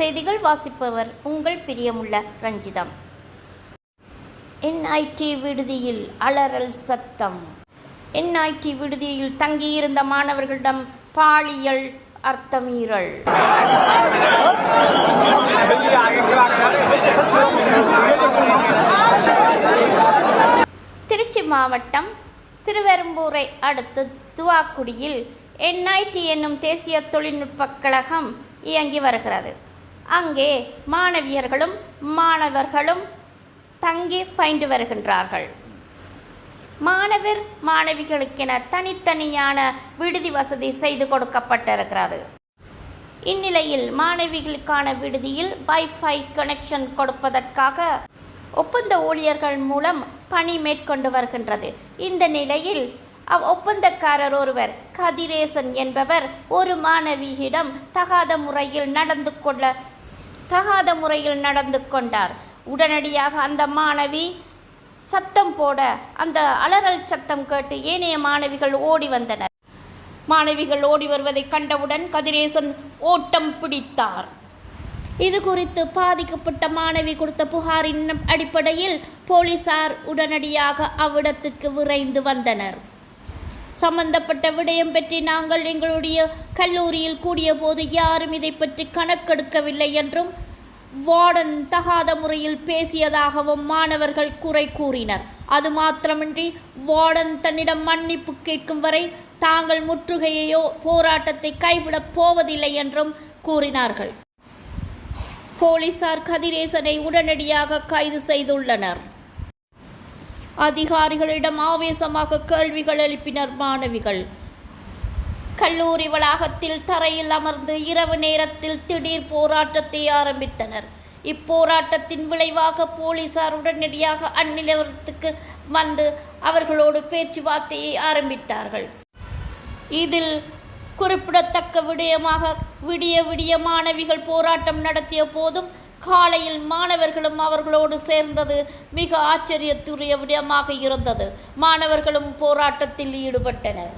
செய்திகள் வாசிப்பவர் உங்கள் பிரியமுள்ள ரஞ்சிதம். என்ஐடி விடுதியில் அலறல் சத்தம். என்ஐடி விடுதியில் தங்கியிருந்த மாணவர்களிடம் பாலியல் அர்த்தமீறல். திருச்சி மாவட்டம் திருவெரும்பூரை அடுத்து துவாக்குடியில் என்ஐடி என்னும் தேசிய தொழில்நுட்பக் கழகம் இயங்கி வருகிறது. அங்கே மாணவியர்களும் மாணவர்களும் தங்கி பயின்று வருகின்றார்கள். மாணவர் மாணவிகளுக்கென தனித்தனியான விடுதி வசதி செய்து கொடுக்கப்பட்டிருக்கிறது. இந்நிலையில் மாணவிகளுக்கான விடுதியில் வைஃபை கனெக்ஷன் கொடுப்பதற்காக ஒப்பந்த ஊழியர்கள் மூலம் பணி மேற்கொண்டு வருகின்றது. இந்த நிலையில் அவ் ஒப்பந்தக்காரர் ஒருவர் கதிரேசன் என்பவர் ஒரு மாணவியிடம் தகாத முறையில் நடந்து கொள்ள தகாத முறையில் நடந்து கொண்டார். உடனடியாக அந்த மாணவி சத்தம் போட அந்த அலறல் சத்தம் கேட்டு ஏனைய மாணவிகள் ஓடி வந்தனர். மாணவிகள் ஓடி வருவதை கண்டவுடன் கதிரேசன் ஓட்டம் பிடித்தார். இது குறித்து பாதிக்கப்பட்ட மாணவி கொடுத்த புகாரின் அடிப்படையில் போலீசார் உடனடியாக அவ்விடத்திற்கு விரைந்து வந்தனர். சம்பந்தப்பட்ட விடயம் பற்றி நாங்கள் எங்களுடைய கல்லூரியில் கூடிய போது யாரும் இதை பற்றி கணக்கெடுக்கவில்லை என்றும் வார்டன் தகாத முறையில் பேசியதாகவும் மாணவர்கள் குறை கூறினர். அது மாத்திரமின்றி வார்டன் தன்னிடம் மன்னிப்பு கேட்கும் வரை தாங்கள் முற்றுகையையோ போராட்டத்தை கைவிடப் போவதில்லை என்றும் கூறினார்கள். போலீசார் கதிரேசனை உடனடியாக கைது செய்துள்ளனர். அதிகாரிகளிடம் ஆவேசமாக கேள்விகள் எழுப்பினர் மாணவிகள். கல்லூரி வளாகத்தில் தரையில் அமர்ந்து இரவு நேரத்தில் திடீர் போராட்டத்தை ஆரம்பித்தனர். இப்போராட்டத்தின் விளைவாக போலீசார் உடனடியாக அந்நிலவரத்துக்கு வந்து அவர்களோடு பேச்சுவார்த்தையை ஆரம்பித்தார்கள். இதில் குறிப்பிடத்தக்க விடயமாக விடிய விடிய மாணவிகள் போராட்டம் நடத்திய போதும் காலையில் மாணவர்களும் அவர்களோடு சேர்ந்தது மிக ஆச்சரியத்துரிய விடயமாக இருந்தது. மாணவர்களும் போராட்டத்தில் ஈடுபட்டனர்.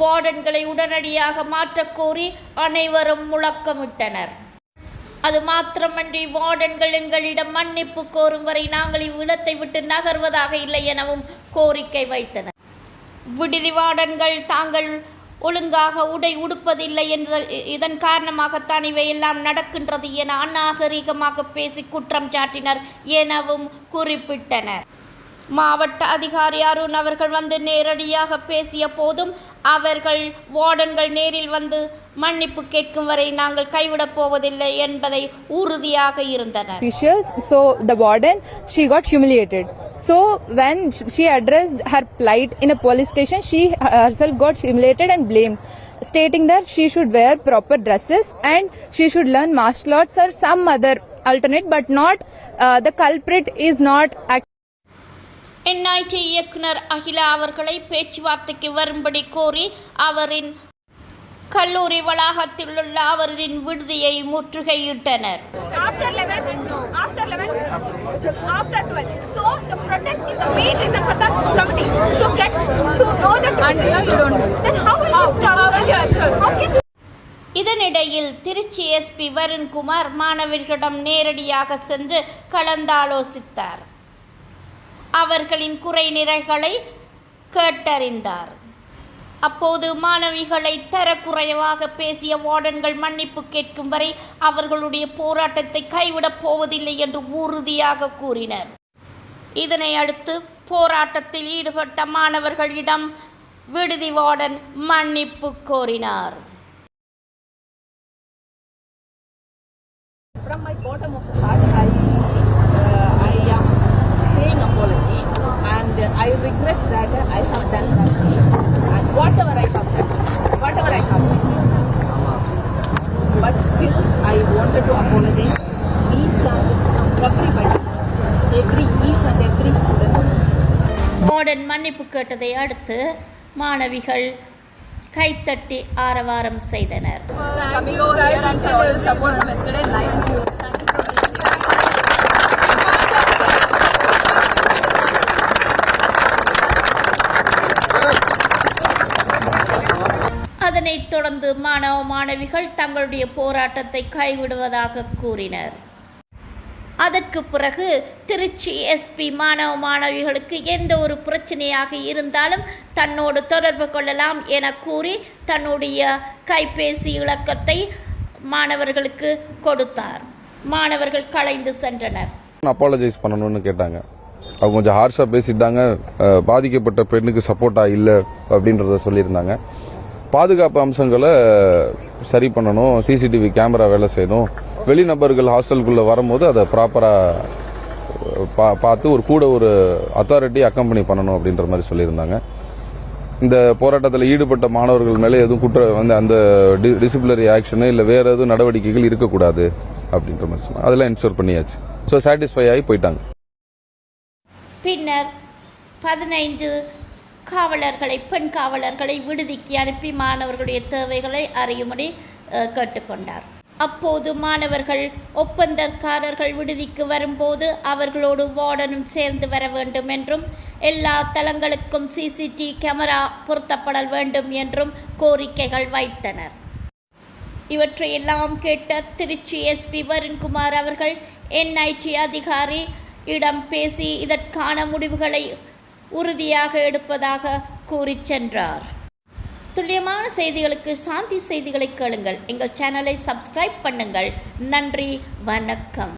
வார்டன்களை உடனடியாக மாற்றக் கோரி அனைவரும் முழக்கமிட்டனர். அது மாத்திரமன்றி வார்டன்கள் எங்களிடம் மன்னிப்பு கோரும் வரை நாங்கள் இவ்விடத்தை விட்டு நகர்வதாக இல்லை எனவும் கோரிக்கை வைத்தனர். விடுதி வார்டன்கள் தாங்கள் ஒழுங்காக உடை உடுப்பதில்லை என்ற இதன் காரணமாகத்தான் இவையெல்லாம் நடக்கின்றது என அநாகரிகமாக பேசி குற்றம் சாட்டினர் எனவும் குறிப்பிட்டனர். மாவட்ட அதிகாரி அருண் அவர்கள் வந்து நேரடியாக பேசிய போதும் அவர்கள் வார்டன்கள் நேரில் வந்து மன்னிப்பு கேட்கும் வரை நாங்கள் கைவிடப் போவதில்லை என்பதை உறுதியாக இருந்தனர் officials so the warden she got humiliated so when sh- she addressed her plight in a police station she herself got humiliated and blamed stating that she should wear proper dresses and she should learn martial arts or some other alternate but not uh, the culprit is not act- NIT இயக்குனர் அகிலா அவர்களை பேச்சுவார்த்தைக்கு வரும்படி கோரி அவரின் கல்லூரி வளாகத்தில் உள்ள அவரின் விடுதியை முற்றுகையிட்டனர் After 11, no. After 11, after 12. So the protest is the main reason for the committee to get to know the until you don't. Then how will you stop? yeah, sure. How can you இதனிடையில் Trichy SP Varunkumar மாணவர்களிடம் நேரடியாக சென்று கலந்தாலோசித்தார் அவர்களின் குறை நிறைகளை கேட்டறிந்தார். அப்போது மாணவிகளை தரக்குறைவாக பேசிய வார்டன்கள் மன்னிப்பு கேட்கும் வரை அவர்களுடைய போராட்டத்தை கைவிடப் போவதில்லை என்று உறுதியாக கூறினர். இதனை அடுத்து போராட்டத்தில் ஈடுபட்ட மாணவர்களிடம் விடுதி வார்டன் மன்னிப்பு கோரினார். From my bottom of மன்னிப்பு கேட்டதை அடுத்து மாணவிகள் கைத்தட்டி ஆரவாரம் செய்தனர். அதனைத் தொடர்ந்து மாணவ மாணவிகள் தங்களுடைய போராட்டத்தை கைவிடுவதாக கூறினர். அதற்கு பிறகு திருச்சி எஸ்பி மாணவ மாணவிகளுக்கு எந்த ஒரு பிரச்சனையாக இருந்தாலும் தன்னோடு தொடர்பு கொள்ளலாம் என கூறி தன்னுடைய கைபேசி இலக்கத்தை மாணவர்களுக்கு கொடுத்தார். மாணவர்கள் கலைந்து சென்றனர். அப்பாலஜைஸ் பண்ணணும்னு கேட்டாங்க. அவங்க கொஞ்சம் ஹார்ஷாக பேசிட்டாங்க. பாதிக்கப்பட்ட பெண்ணுக்கு சப்போர்ட்டாக இல்லை அப்படின்றத சொல்லியிருந்தாங்க. பாதுகாப்பு அம்சங்களை சரி பண்ணணும் சிசிடிவி கேமரா வேலை செய்யணும். வெளிநபர்கள் ஹாஸ்டலுக்குள்ளே வரும்போது அதை ப்ராப்பராக பா பார்த்து ஒரு கூட ஒரு அத்தாரிட்டி அக்கம்பெனி பண்ணணும் அப்படின்ற மாதிரி சொல்லியிருந்தாங்க. இந்த போராட்டத்தில் ஈடுபட்ட மாணவர்கள் மேலே எதுவும் குற்ற வந்து அந்த டி டிசிப்ளினரி ஆக்ஷனு இல்லை வேறு எதுவும் நடவடிக்கைகள் இருக்கக்கூடாது அப்படின்ற மாதிரி சொன்னாங்க. அதெல்லாம் என்ஷூர் பண்ணியாச்சு. ஸோ சாட்டிஸ்ஃபை ஆகி போயிட்டாங்க. பின்னர் பதினைந்து காவலர்களை பெண் காவலர்களை விடுதிக்கு அனுப்பி மாணவர்களுடைய தேவைகளை அறியும்படி கேட்டுக்கொண்டார். அப்போது மாணவர்கள் ஒப்பந்தக்காரர்கள் விடுதிக்கு வரும்போது அவர்களோடு வார்டனும் சேர்ந்து வர வேண்டும் என்றும் எல்லா தளங்களுக்கும் சிசிடி கேமரா பொருத்தப்பட வேண்டும் என்றும் கோரிக்கைகள் வைத்தனர். இவற்றையெல்லாம் கேட்ட திருச்சி எஸ்பி வருண்குமார் அவர்கள் என்ஐடி அதிகாரி இடம் பேசி இதற்கான முடிவுகளை உறுதியாக எடுப்பதாக கூறிச் சென்றார். துல்லியமான செய்திகளுக்கு சாந்தி செய்திகளை கேளுங்கள். எங்கள் சேனலை சப்ஸ்கிரைப் பண்ணுங்கள். நன்றி வணக்கம்.